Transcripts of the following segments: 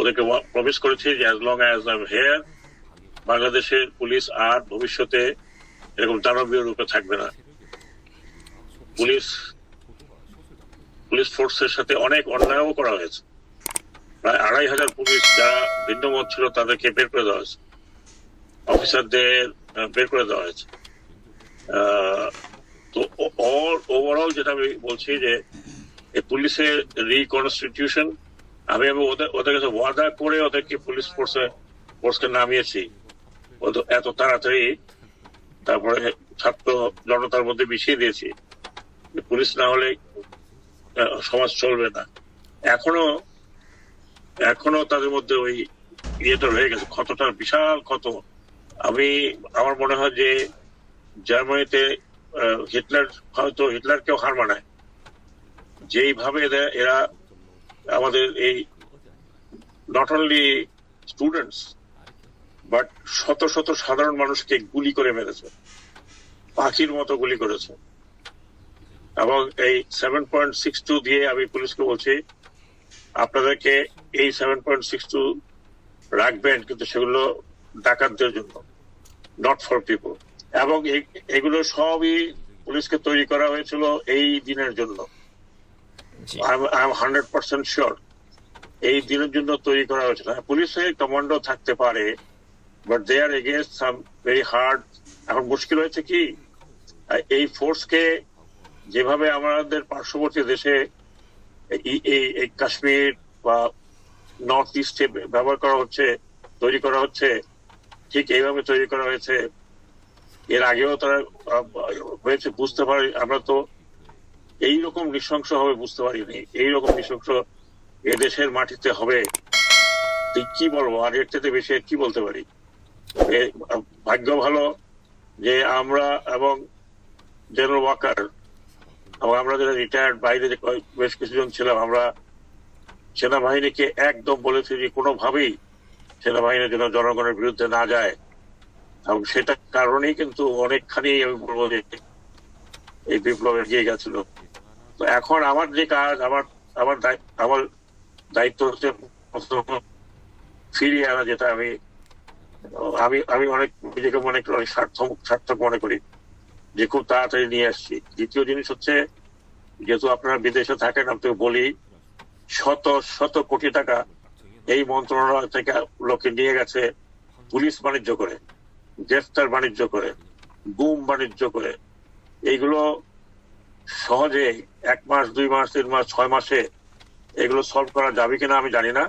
ওদেরকে প্রমিস করেছি যে as long as I here বাংলাদেশের পুলিশ আর ভবিষ্যতে এরকম দানবীয় রূপে থাকবে না। পুলিশ পুলিশ ফোর্সের সাথে অনেক অন্যায়ও করা হয়েছে। প্রায় আড়াই হাজার পুলিশ যারা ভিন্ন মত ছিল তাদেরকে বের করে দেওয়া হয়েছে। অফিসারদের বের করে দেওয়া হয়েছে। তো ওভারঅল যেটা আমি বলছি যে পুলিশের রিকনস্টিটিউশন আমি ওদের ওদের কাছে ওয়াদা করে ওদেরকে পুলিশ ফোর্সে ফোর্সকে নামিয়েছি। এত তাড়াতাড়ি তারপরে ছাত্র জনতার মধ্যে মিশিয়ে দিয়েছি পুলিশ না হলে সমাজ চলবে না। এখনও এখনও তাদের মধ্যে ওই ইয়েটা রয়ে গেছে, ক্ষতটা বিশাল ক্ষত। আমি, আমার মনে হয় যে জার্মানিতে হিটলার, হয়তো হিটলারকেও হার মানায়। যেইভাবে এরা আমাদের এই নট অনলি স্টুডেন্টস বাট শত শত সাধারণ মানুষকে গুলি করে মেরেছে। পাখির মতো গুলি করেছে। এবং এই সেভেন পয়েন্ট সিক্স টু দিয়ে আমি পুলিশকে বলছি, আপনাদেরকে এই সেভেন পয়েন্ট সিক্স টু রাখবেন, কিন্তু সেগুলো ডাকাতদের জন্য নট ফর পিপল এবং এগুলো সবই পুলিশকে তৈরি করা হয়েছিল এই দিনের জন্য। আই হান্ড্রেড পার্সেন্ট শিওর এই দিনের জন্য তৈরি করা হয়েছিল হ্যাঁ, পুলিশে কমান্ডো থাকতে পারে but they are against some very hard এখন মুশকিল হয়েছে কি? এই ফোর্সকে যেভাবে আমাদের পার্শ্ববর্তী দেশে এই কাশ্মীর বা নর্থ ইস্টে ব্যবহার করা হচ্ছে তৈরি করা হচ্ছে ঠিক এইভাবে তৈরি করা হয়েছে। এর আগেও তারা হয়েছে বুঝতে পারি আমরা তো এইরকম নৃশংস হবে বুঝতে পারিনি। এইরকম নৃশংস এ দেশের মাটিতে হবে। কি বলব? আর এর থেকে বেশি কি বলতে পারি? ভাগ্য ভালো যে আমরা এবং জেনারেল ওয়াকার আমরা যারা রিটায়ার্ড বাইরে বেশ কিছুজন ছিলাম, আমরা সেনাবাহিনীকে একদম বলেছি যে কোনোভাবেই সেনাবাহিনী যেন জনগণের বিরুদ্ধে না যায়। এবং সেটা কারণেই কিন্তু অনেকখানি আমি বলব যে এই বিপ্লব এগিয়ে গেছিল। তো এখন আমার যে কাজ, আমার আমার আমার দায়িত্ব হচ্ছে ফিরিয়ে আনা, যেটা আমি আমি আমি অনেক, নিজেকে মনে অনেক সার্থক সার্থক মনে করি, যে খুব তাড়াতাড়ি নিয়ে আসছি। দ্বিতীয় জিনিস হচ্ছে, যেহেতু আপনারা বিদেশে থাকেন আপনাকে বলি, শত শত কোটি টাকা এই মন্ত্রণালয় থেকে লোকে নিয়ে গেছে পুলিশ বাণিজ্য করে, গ্রেফতার বাণিজ্য করে, গুম বাণিজ্য করে এইগুলো সহজে এক মাস, দুই মাস, তিন মাস, ছয় মাসে এগুলো সলভ করা যাবে কিনা আমি জানি না।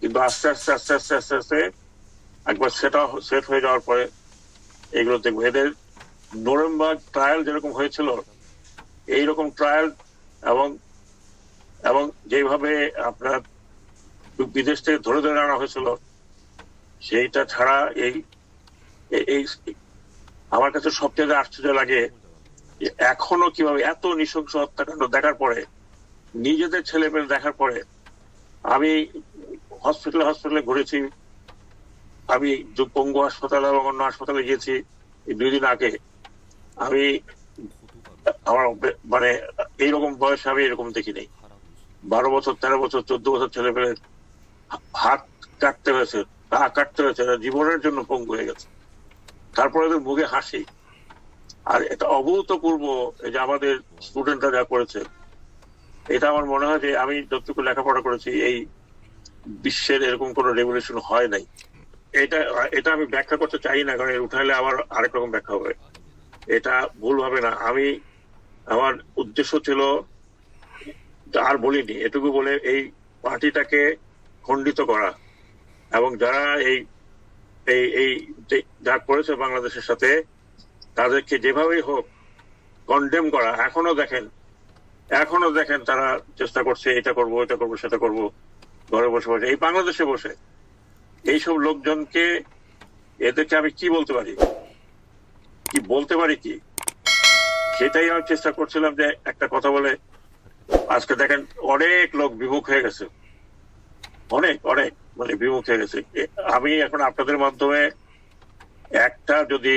কিন্তু আস্তে আস্তে আস্তে আস্তে আস্তে আস্তে একবার সেটা সেট হয়ে যাওয়ার পরে এগুলো দেখব। এদের নভেম্বর ট্রায়াল যেরকম হয়েছিল, এইরকম ট্রায়াল এবং এবং যেভাবে আপনার বিদেশ থেকে ধরে ধরে আনা হয়েছিল, সেইটা ছাড়া এই আমার কাছে সবচেয়ে আশ্চর্য লাগে এখনও কীভাবে এত নৃশংস হত্যাকাণ্ড দেখার পরে, নিজেদের ছেলে মেয়ে দেখার পরে, আমি হসপিটালে হসপিটালে ঘুরেছি, আমি পঙ্গু হাসপাতালে এবং অন্য হাসপাতালে গিয়েছি দুই দিন আগে। আমি আমার মানে এইরকম বয়সে আমি এরকম দেখি নাই বারো বছর, তেরো বছর, চোদ্দ বছর ছেলে পেলে হাত কাটতে হয়েছে, পা কাটতে হয়েছে জীবনের জন্য পঙ্গু হয়ে গেছে। তারপরে ওদের মুখে হাসি। আর এটা অভূতপূর্ব যে আমাদের স্টুডেন্টরা যা করেছে। এটা আমার মনে হয় যে আমি যতটুকু লেখাপড়া করেছি, এই বিশ্বের এরকম কোনো রেভলিউশন হয় নাই। এটা এটা আমি ব্যাখ্যা করতে চাই না, কারণ উঠাইলে আবার আরেক রকম ব্যাখ্যা হবে। এটা ভুল হবে না। আমি, আমার উদ্দেশ্য ছিল, আর বলিনি, এটুকু বলে এই পার্টিটাকে খণ্ডিত করা। এবং যারা এই এই যা করেছে বাংলাদেশের সাথে তাদেরকে যেভাবেই হোক কন্ডেম করা, এখনও দেখেন এখনও দেখেন তারা চেষ্টা করছে, এটা করব এটা করব, সেটা করব, ঘরে বসে বসে। এই বাংলাদেশে বসে, এইসব লোকজনকে, এদেরকে আমি কি বলতে পারি? কি বলতে পারি কি? সেটাই আমি চেষ্টা করছিলাম যে একটা কথা বলে, আজকে দেখেন অনেক লোক বিমুখ হয়ে গেছে। অনেক অনেক মানে বিমুখ হয়ে গেছে। আমি এখন আপনাদের মাধ্যমে একটা যদি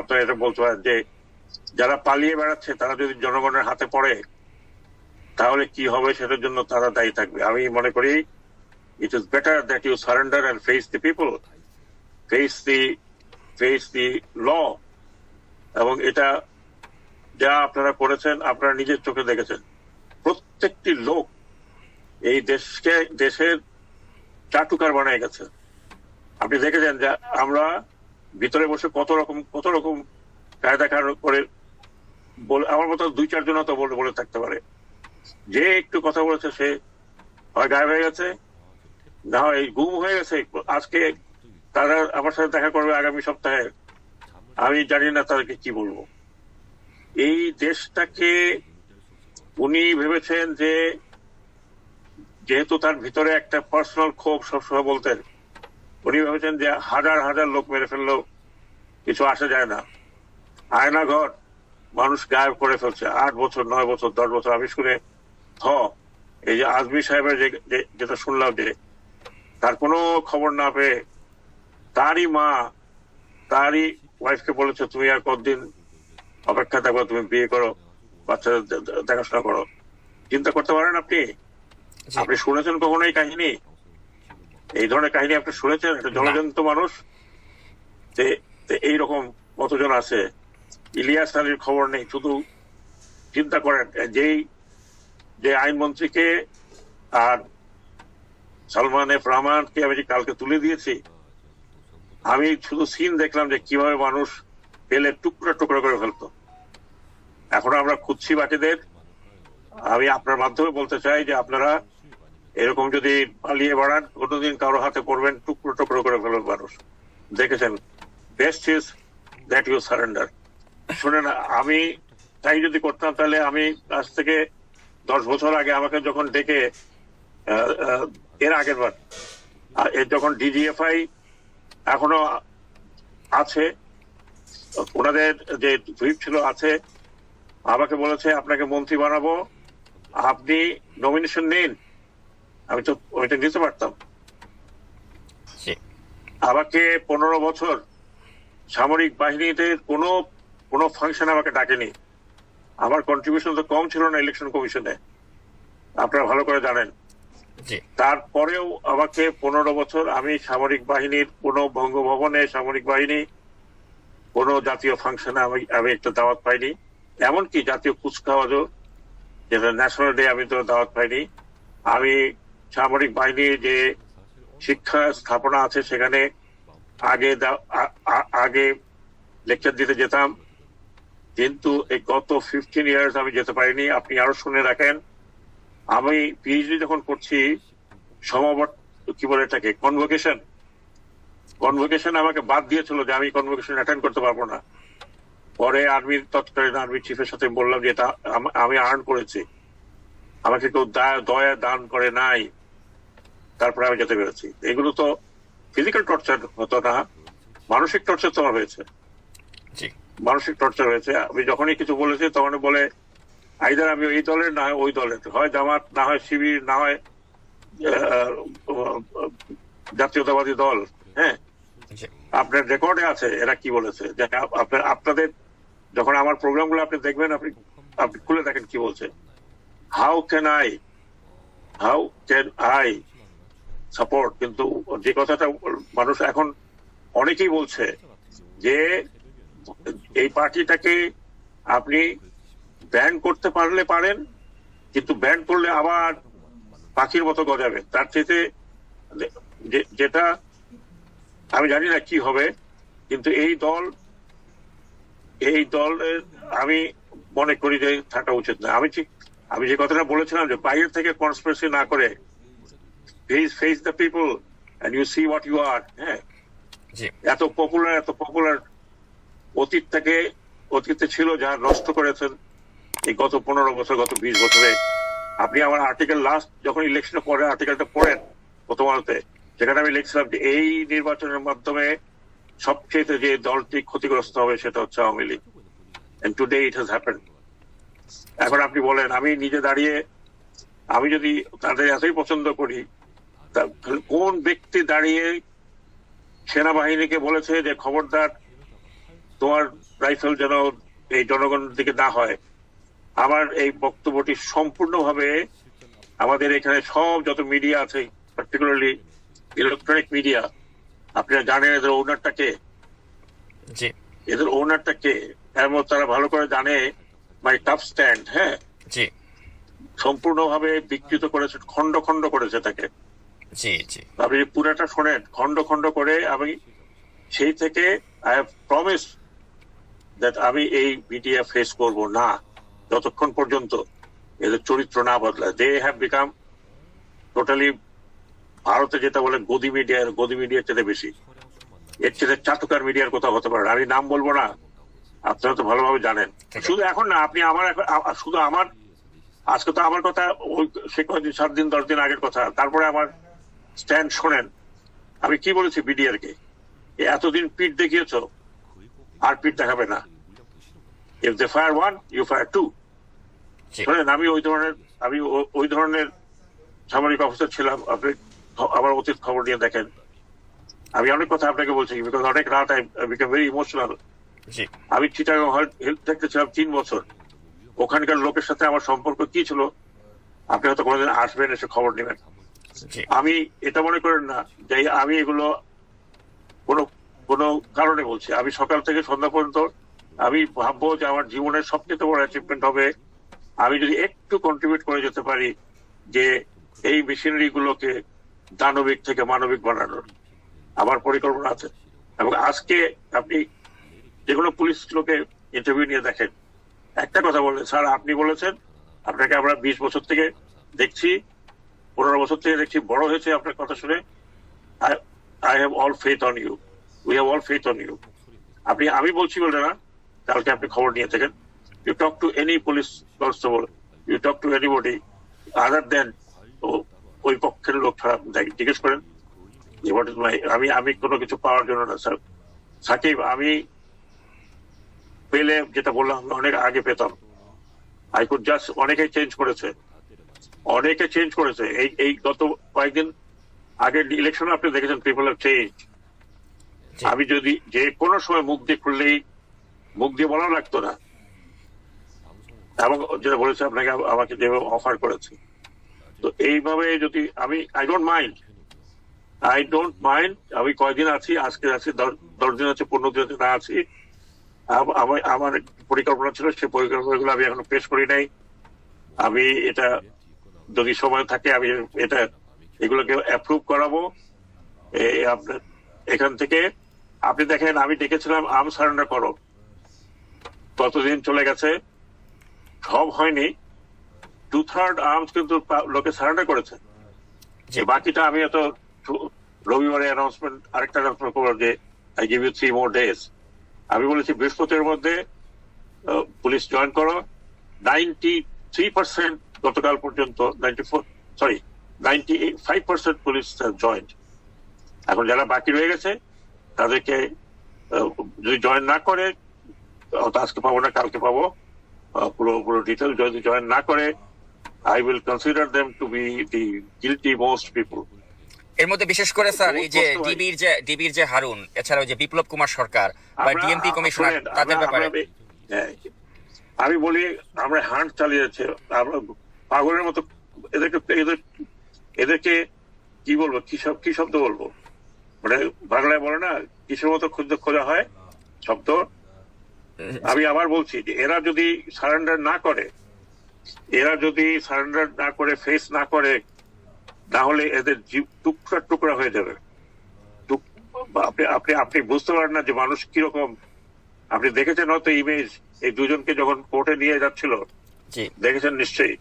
আপনারা এটা বলতে পারেন যে যারা পালিয়ে বেড়াচ্ছে তারা যদি জনগণের হাতে পড়ে তাহলে কি হবে সেটার জন্য তারা দায়ী থাকবে আমি মনে করি it is better that you surrender and face the people, face the face the law. এবং এটা যা আপনারা করেছেন আপনারা নিজের চোখে দেখেছেন প্রত্যেকটি লোক এই দেশকে দেশের চাটুকার বানায় গেছে আপনি দেখেছেন যে আমরা ভিতরে বসে কত রকম কত রকম কায়দা করে বলে, আমার মতো দুই চারজন তো বলে বলে থাকতে পারে। যে একটু কথা বলেছে, সে হয় গায়েব হয়ে গেছে, না হয় গুম হয়ে গেছে। আজকে তারা আমার সাথে দেখা করবে আগামী সপ্তাহে। আমি জানি না তাদেরকে কি বলব। এই দেশটাকে উনি ভেবেছেন যে, যেহেতু তার ভিতরে একটা পার্সোনাল ক্ষোভ সবসময় বলতেন উনি ভেবেছেন যে হাজার হাজার লোক মেরে ফেললেও কিছু আসা যায় না। আয়না ঘর মানুষ গায়েব করে ফেলছে। আট বছর নয় বছর দশ বছর। আমি শুনে হ এই যে আজমি সাহেবের যেটা শুনলাম যে তার কোনো খবর না পেয়ে তারই মা তারই ওয়াইফকে বলেছে তুমি আর কতদিন অপেক্ষা থাকো তুমি বিয়ে করো বাচ্চাদের দেখাশোনা করো। চিন্তা করতে পারেন আপনি? আপনি শুনেছেন কখনো এই কাহিনী? এই ধরনের কাহিনী আপনি শুনেছেন? জলজন্ত মানুষ? এইরকম কতজন আছে? ইলিয়াস আলীর খবর নেই শুধু চিন্তা করেন যেই যে আইনমন্ত্রীকে আর সালমান এফ রহমানকে আমি যে কালকে তুলে দিয়েছি আমি শুধু সিন দেখলাম যে কীভাবে মানুষ পেলে টুকরো টুকরো করে ফেলতো। এখন আমরা খুঁজছি বাকিদের আমি আপনার মাধ্যমে বলতে চাই যে আপনারা এরকম যদি পালিয়ে বাড়ান কোনোদিন কারও হাতে পড়বেন, টুকরো টুকরো করে ফেলবেন মানুষ। দেখেছেন? Best is that you surrender শুনেন, আমি তাই যদি করতাম, তাহলে আমি আজ থেকে দশ বছর আগে আমাকে যখন ডেকে এর আগের বার যখন ডিজিএফআই এখনও আছে, ওনাদের যে হুইপ ছিল আছে, আমাকে বলেছে, আপনাকে মন্ত্রী বানাবো, আপনি নমিনেশন নিন। আমি তো ওইটা নিতে পারতাম। আমাকে পনেরো বছর সামরিক বাহিনীতে কোনো কোনো ফাংশন আমাকে ডাকেনি। আমার কন্ট্রিবিউশন তো কম ছিল না ইলেকশন কমিশনে আপনারা ভালো করে জানেন। তারপরেও আমাকে পনেরো বছর আমি সামরিক বাহিনীর কোনো বঙ্গভবনে সামরিক বাহিনী কোনো জাতীয় ফাংশনে আমি আমি একটা দাওয়াত পাইনি। এমনকি জাতীয় কুচকাওয়াজও যেটা ন্যাশনাল ডে আমি তো দাওয়াত পাইনি। আমি সামরিক বাহিনীর যে শিক্ষা স্থাপনা আছে সেখানে আগে আগে লেকচার দিতে যেতাম। কিন্তু এই গত ফিফটিন ইয়ার্স আমি যেতে পারিনি। আপনি আরও শুনে রাখেন। আমি পিএইচডি যখন করছি সমাবর্ত কি বলে এটাকে কনভোকেশন কনভোকেশন আমাকে বাদ দিয়েছিল যে আমি কনভোকেশন অ্যাটেন্ড করতে পারব না। পরে আর্মির তৎকালীন আর্মি চিফের সাথে বললাম যে এটা আমি আর্ন করেছি। আমাকে কেউ দয়া দান করে নাই তারপরে আমি যেতে পেরেছি। এগুলো তো ফিজিক্যাল টর্চার হতো না মানসিক টর্চার তো আমার হয়েছে মানসিক টর্চার হয়েছে। আমি যখনই কিছু বলেছি তখন বলে আইদার আমি এই দলের না হয় ওই দলের। হয় জামাত না হয় শিবির না হয় জাতীয়তাবাদী দল। হ্যাঁ? আপনার রেকর্ডে আছে এরা কি বলেছে? যে আপ- আপনার আপনাদের যখন আমার প্রোগ্রামগুলো আপনি দেখবেন আপনি আপনি খুলে দেখেন কি বলছে। How can I how can I support কিন্তু যে কথাটা মানুষ এখন অনেকেই বলছে যে এই পার্টিটাকে আপনি ব্যান করতে পারলে পারেন, কিন্তু ব্যান করলে আবার পাখির মতো গজাবে। তার চেয়ে যেটা আমি জানি না কি হবে, কিন্তু এই দল, এই দলের আমি মনে করি যে থাকা উচিত না। আমি ঠিক আমি যে কথাটা বলেছিলাম যে বাইরে থেকে কনস্পিরেসি না করে face face the people and you see what you are হ্যাঁ? এত পপুলার এত পপুলার অতীত থেকে অতীতে ছিল যা নষ্ট করেছেন। এই গত পনেরো বছর গত বিশ বছরে। আপনি আমার আর্টিকেল লাস্ট যখন ইলেকশনে পরে আর্টিকেলটা পড়েন প্রথম আলোতে সেখানে আমি লিখছিলাম যে এই নির্বাচনের মাধ্যমে সবচেয়ে যে দলটি ক্ষতিগ্রস্ত হবে সেটা হচ্ছে Awami League. And today it has happen এখন আপনি বলেন আমি নিজে দাঁড়িয়ে আমি যদি তাদের এতই পছন্দ করি কোন ব্যক্তি দাঁড়িয়ে সেনাবাহিনীকে বলেছে যে খবরদার তোমার রাইফেল যেন এই জনগণের দিকে না হয়? আমার এই বক্তব্যটি সম্পূর্ণভাবে আমাদের এখানে সব যত মিডিয়া আছে পার্টিকুলারলি ইলেকট্রনিক মিডিয়া আপনারা জানেন এদের ওনারটাকে জি। এদের ওনারটাকে এবং তারা ভালো করে জানে মাই টাফ স্ট্যান্ড হ্যাঁ? জি। সম্পূর্ণভাবে বিকৃত করেছে খন্ড খন্ড করেছে তাকে। জি জি। আপনি পুরাটা শোনেন খন্ড খন্ড করে আমি সেই থেকে আই হ্যাভ প্রমিস দ্যাট আমি এই মিডিয়া ফেস করব না যতক্ষণ পর্যন্ত এদের চরিত্র না বদলায়। দে হ্যাভ বিকাম টোটালি ভারতে যেটা বলে গদি মিডিয়া গদি মিডিয়ার চেয়ে বেশি। এর চেয়ে চাটুকার মিডিয়ার কথা হতে পারে। আমি নাম বলব না। আপনারা তো ভালোভাবে জানেন। শুধু এখন না আপনি আমার শুধু আমার আজকে তো আমার কথা ওই সে কদিন সাত দিন দশ দিন আগের কথা তারপরে আমার স্ট্যান্ড শোনেন। আমি কি বলেছি বিডিআর কে এতদিন পিঠ দেখিয়েছ আর পিঠ দেখাবে না। If they fire one you fire two শোনেন আমি ওই ধরনের আমি ওই ধরনের সামরিক অফিসার ছিলাম আপনি আমার অতীত খবর নিয়ে দেখেন। আমি অনেক কথা আপনাকে বলছি বিকজ অনেক রাত আই বিকাম ভেরি ইমোশনাল আমি চিটাগং হেলথ দেখতে ছিলাম তিন বছর। ওখানকার লোকের সাথে আমার সম্পর্ক কি ছিল আপনি হয়তো কোনোদিন আসবেন এসে খবর নেবেন। আমি এটা মনে করেন না যে আমি এগুলো কোনো কোনো কারণে বলছি। আমি সকাল থেকে সন্ধ্যা পর্যন্ত আমি ভাববো যে আমার জীবনের সবচেয়ে বড় অ্যাচিভমেন্ট হবে। আমি যদি একটু কন্ট্রিবিউট করে যেতে পারি যে এই মেশিনারি গুলোকে দানবিক থেকে মানবিক বানানোর। আমার পরিকল্পনা আছে। এবং আজকে আপনি যে কোনো পুলিশ লোকে ইন্টারভিউ নিয়ে দেখেন। একটা কথা বললেন স্যার, আপনি বলেছেন, আপনাকে আমরা বিশ বছর থেকে দেখছি, পনেরো বছর থেকে দেখছি, বড় হয়েছে আপনার কথা শুনে। I have all faith on you we have all faith on you আপনি, আমি বলছি বলে না, কালকে আপনি খবর নিয়ে থাকেন। You talk to any police constable you talk to anybody other then ওই পক্ষের লোক জিজ্ঞেস করেন is আমি আমি কোনো কিছু পাওয়ার জন্য না, স্যার। সাকিব, আমি পেলে যেটা বললাম অনেক আগে পেতাম। আই কুড জাস্ট অনেকে চেঞ্জ করেছে। অনেকে চেঞ্জ করেছে। এই এই গত কয়েকদিন আগের ইলেকশন আপনি দেখেছেন পিপল হ্যাভ চেঞ্জ আমি যদি যে কোনো সময় মুখ দিয়ে খুললেই মুখ দিয়ে বলা লাগতো না। এবং যেটা বলেছে আপনাকে আমাকে যেভাবে অফার করেছে। তো এইভাবে যদি আমি I don't mind I don't mind আমি কয়দিন আছি আজকে আছি দশ- দশ দিন আছে পনেরো দিন আছে না আছি। আম- আমার পরিকল্পনা ছিল সেই পরিকল্পনাগুলো আমি এখনও পেশ করি নাই। আমি এটা যদি সময় থাকে আমি এটা এগুলোকে অ্যাপ্রুভ করাবো। এখান থেকে আপনি দেখেন আমি ডেকেছিলাম আম সারেন্ডার করো কতদিন চলে গেছে। সব হয়নি। টু থার্ড আর্মস কিন্তু লোকে সারেন্ডার করেছে। যে বাকিটা আমি এত রবিবারে অ্যানাউন্সমেন্ট আরেকটা অ্যানাউন্সমেন্ট করব যে I give you three more days আমি বলেছি বৃহস্পতির মধ্যে পুলিশ জয়েন করো। নাইনটি থ্রি পার্সেন্ট গতকাল পর্যন্ত ninety four sorry ninety five percent police joined এখন যারা বাকি রয়ে গেছে, তাদেরকে যদি জয়েন না করে আজকে পাবো না, কালকে পাবো। পুরো পুরো ডিটেল যদি জয়েন না করে I will consider them to be the guilty most people এর মধ্যে বিশেষ করে স্যার এই যে। ডিবির যে ডিবির যে হারুন এছাড়াও যে বিপ্লব কুমার সরকার বা ডিএমপি কমিশনার তাদের ব্যাপারে। হ্যাঁ, আমি বলি আমরা হান্ট চালিয়েছে। আমরা পাগলের মতো এদেরকে এদের এদেরকে কি বলব কি সব কি শব্দ বলব? মানে বাংলায় বলে না কিসের মতো ক্ষুদ্র খোঁজা হয়? শব্দ? আমি আবার বলছি যে এরা যদি সারেন্ডার না করে এরা যদি সারেন্ডার না করে ফেস না করে তাহলে এদের জীব টুকরা টুকরা হয়ে যাবে। আপনি আপনি আপনি বুঝতে পারেন না যে মানুষ কীরকম। আপনি দেখেছেন হয়তো ইমেজ এই দুজনকে যখন কোর্টে নিয়ে যাচ্ছিল? দেখেছেন নিশ্চয়ই?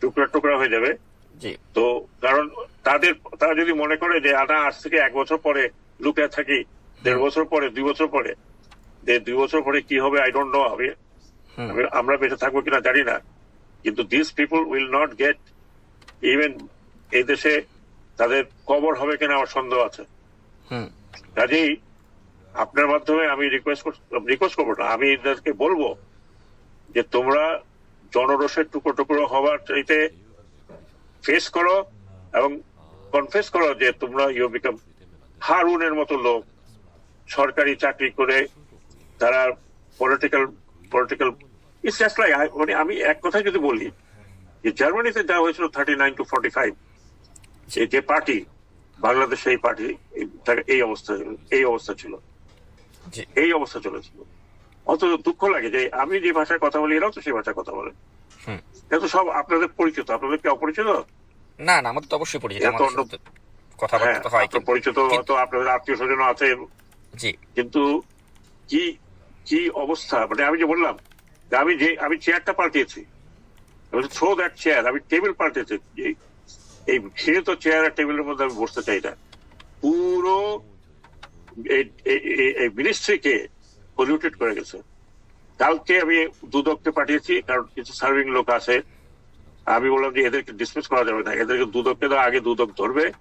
টুকরা টুকরা হয়ে যাবে? তো কারণ তাদের তারা যদি মনে করে যে আটা আজ থেকে এক বছর পরে লুকিয়ে থাকি দেড় বছর পরে দুই বছর পরে যে দুই বছর পরে কি হবে আই ডোন্ট নো। আমি- আমরা বেঁচে থাকব কিনা জানি না। কিন্তু this people will not get even এই দেশে তাদের কবর হবে কিনা আমার সন্দেহ আছে। হুম। কাজেই আপনার মাধ্যমে আমি রিকোয়েস্ট রিকোয়েস্ট করব না আমি এদেরকে বলব যে তোমরা জনরোষের টুকরো টুকরো হওয়ার চাইতে ফেস করো এবং কনফেস করো যে তোমরা ইউ বিকাম হারুনের মতো লোক। সরকারি চাকরি করে তারা political political it's just like মানে আমি এক কথায় যদি বলি যে জার্মানিতে যা হয়েছিল thirty nine to forty five যে পার্টি বাংলাদেশে এই পার্টি এই অবস্থা এই অবস্থা ছিল। এই অবস্থা চলেছিল। অত দুঃখ লাগে যে আমি যে ভাষায় কথা বলি এরাও তো সেই ভাষায় কথা বলে। এটা সব আপনাদের পরিচিত। আপনাদের কি অপরিচিত? না না আমাদের তো অবশ্যই পরিচিত। এত কথাবার্তা হ্যাঁ তো হয় পরিচিত হয়তো আপনাদের আত্মীয় স্বজন আছে। জি। কিন্তু কি কি অবস্থা? মানে আমি যে বললাম আমি যে আমি চেয়ারটা পাল্টিয়েছি। থ্রো দ্যাট চেয়ার আমি টেবিল পাল্টেছি এই- সে তো চেয়ার টেবিলের মধ্যে আমি বসতে চাই না। পুরো এই- মিনিস্ট্রিকে পলিউটেড করে গেছে। কালকে আমি দুদককে পাঠিয়েছি কারণ কিছু সার্ভিং লোক আছে। আমি বললাম যে এদেরকে ডিসমিস করা যাবে না। এদেরকে দুদককে দাও আগে দুদক ধরবে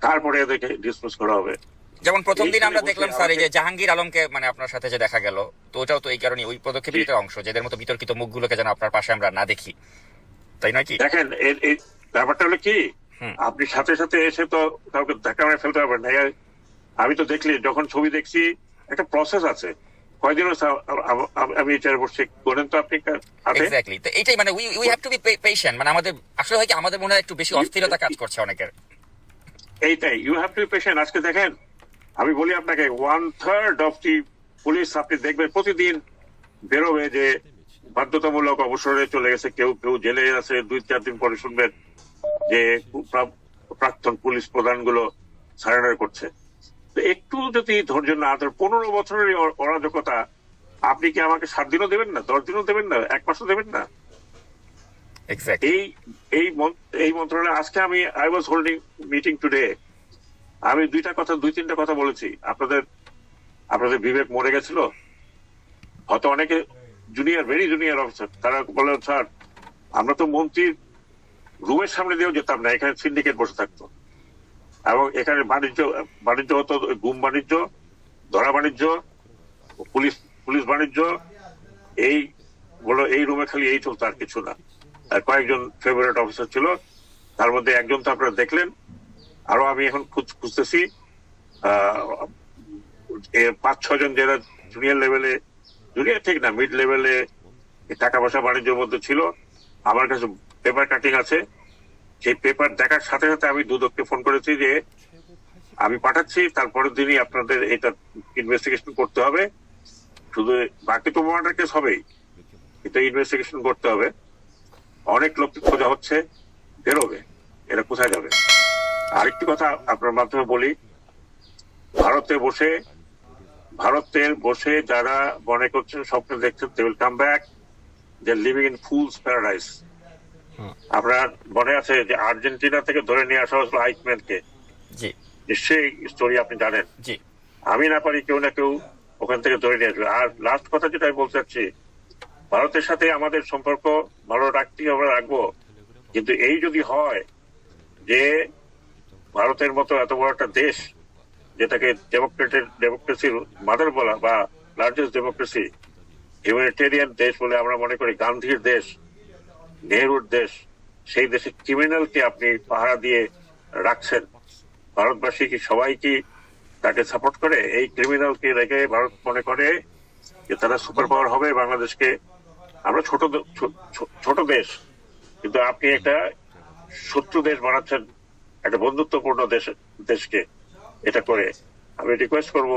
তারপরে এদেরকে ডিসমিস করা হবে। যেমন প্রথম দিন আমরা দেখলাম স্যার এই যে জাহাঙ্গীর আলমকে মানে আপনার সাথে যে দেখা গেল তো ওটাও তো এই কারণে ওই পদক্ষেপের। অংশ যেদের মতো বিতর্কিত মুখগুলোকে যেন আপনার পাশে আমরা না দেখি। তাই নয় কি? দেখেন ব্যাপারটা হলো কি আপনি সাথে সাথে এসে তো কাউকে ধাক্কা মেরে ফেলতে পারবেন না। আমি তো দেখলি যখন ছবি দেখছি একটা প্রসেস আছে। কয়দিন আমি এই চেয়ারে করেন তো আপনি এক্স্যাক্টলি তো এটাই মানে we we have to be patient মানে আমাদের আসলে হয় কি আমাদের মনে হয় একটু বেশি অস্থিরতা কাজ করছে অনেকের। এইটাই ইউ হ্যাভ টু পেশেন্ট আজকে দেখেন আমি বলি আপনাকে one third of the police আপনি দেখবেন প্রতিদিন বেরোবে যে বাধ্যতামূলক অবসরে চলে গেছে। কেউ কেউ জেলে আছে দুই চার দিন পরে শুনবেন। যে প্রাক্তন পুলিশ প্রধানগুলো সারেন্ডার করছে। তো একটু যদি ধৈর্য না ধর পনেরো বছরের অরাজকতা আপনি কি আমাকে সাত দিনও দেবেন না? দশ দিনও দেবেন না? এক মাসও দেবেন না? এই এই এই মন্ত্রণালয়ে আজকে আমি I was holding meeting today আমি দুইটা কথা দুই তিনটা কথা বলেছি। আপনাদের আপনাদের বিবেক মরে গেছিল। হয়তো অনেকে জুনিয়র ভেরি জুনিয়র অফিসার তারা বলে স্যার আমরা তো মন্ত্রীর রুমের সামনে দিয়েও যেতাম না, এখানে সিন্ডিকেট বসে থাকতো। এবং এখানে বাণিজ্য বাণিজ্য হতো গুম বাণিজ্য, ধরা বাণিজ্য, পুলিশ পুলিশ বাণিজ্য, এই বলো, এই রুমে খালি এই চলতো আর কিছু না। আর কয়েকজন ফেভারিট অফিসার ছিল, তার মধ্যে একজন তো আপনারা দেখলেন, আরও আমি এখন খুঁজ- খুঁজতেছি পাঁচ, ছজন যারা জুনিয়র লেভেলে জুনিয়র ঠিক না মিড লেভেলে টাকা পয়সা বাণিজ্যের মধ্যে ছিল, আমার কাছে পেপার কাটিং আছে। সেই পেপার দেখার সাথে সাথে আমি দুদককে ফোন করেছি যে, আমি পাঠাচ্ছি, তারপরের দিনই আপনাদের এটা ইনভেস্টিগেশন করতে হবে। শুধু বাকি তো মার্ডার কেস হবেই। এটা ইনভেস্টিগেশন করতে হবে। অনেক লোককে খোঁজা হচ্ছে, বেরোবে। এরা কোথায় যাবে? আরেকটি কথা আপনার মাধ্যমে বলি। ভারতে বসে ভারতের বসে যারা মনে করছেন স্বপ্ন দেখছেন they will come back they living in fool's paradise আপনার মনে আছে যে আর্জেন্টিনা থেকে ধরে নিয়ে আসা হয়েছিল আইকম্যানকে জি। নিশ্চয়ই স্টোরি আপনি জানেন। আমি না পারি কেউ না কেউ ওখান থেকে ধরে নিয়ে আসবে। আর লাস্ট কথা যেটা আমি বলতে চাচ্ছি ভারতের সাথে আমাদের সম্পর্ক ভালো রাখতেই আমরা রাখব। কিন্তু এই যদি হয় যে ভারতের মতো এত বড় একটা দেশ যেটাকে ডেমোক্রেটের ডেমোক্রেসির মাদার বলা বা লার্জেস্ট ডেমোক্রেসি হিউম্যানিটেরিয়ান দেশ বলে আমরা মনে করি গান্ধীর দেশ নেহরুর দেশ, সেই দেশে ক্রিমিনালকে আপনি পাহারা দিয়ে রাখছেন। ভারতবাসী কি সবাই কি তাকে সাপোর্ট করে এই ক্রিমিনালকে রেখে ভারত মনে করে যে তারা সুপার পাওয়ার হবে বাংলাদেশকে। আমরা ছোট ছোট দেশ, কিন্তু আপনি একটা শত্রু দেশ বানাচ্ছেন, একটা বন্ধুত্বপূর্ণ দেশ, দেশকে এটা করে। আমি রিকোয়েস্ট করব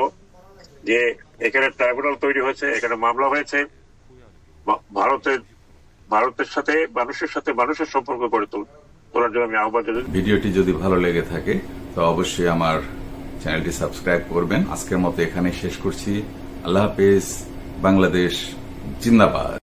যে এখানে ট্রাইব্যুনাল তৈরি হয়েছে, এখানে মামলা হয়েছে। ভারতের ভারতের সাথে, মানুষের সাথে মানুষের সম্পর্ক গড়ে তুল, তোলার জন্য আমি আহ্বান জানাই। ভিডিওটি যদি ভালো লেগে থাকে, তো অবশ্যই আমার চ্যানেলটি সাবস্ক্রাইব করবেন। আজকের মতো এখানে শেষ করছি। আল্লাহ হাফেজ, বাংলাদেশ, জিন্দাবাদ।